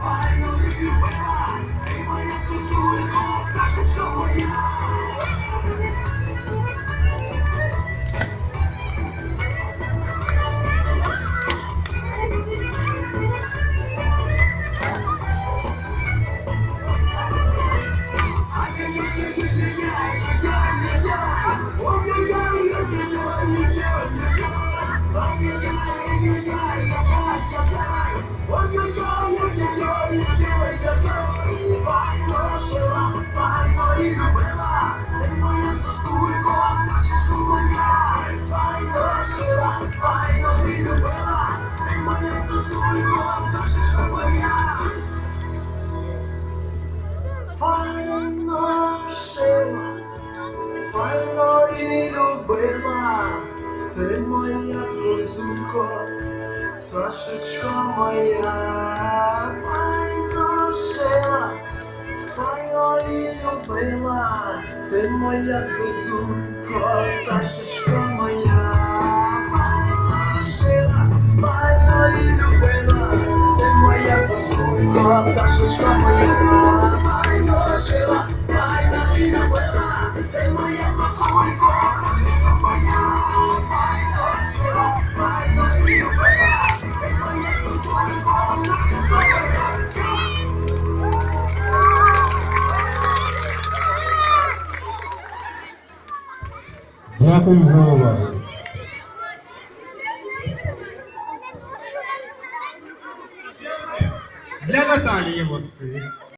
Файно файно і любила, ти моя козунко, пташечка моя, файно шила, файно і любила, ти моя козунко, пташечка пташечка моя, файно шила, файно ти любила, ти моя. Дякую за увагу. Для Наталії емоції.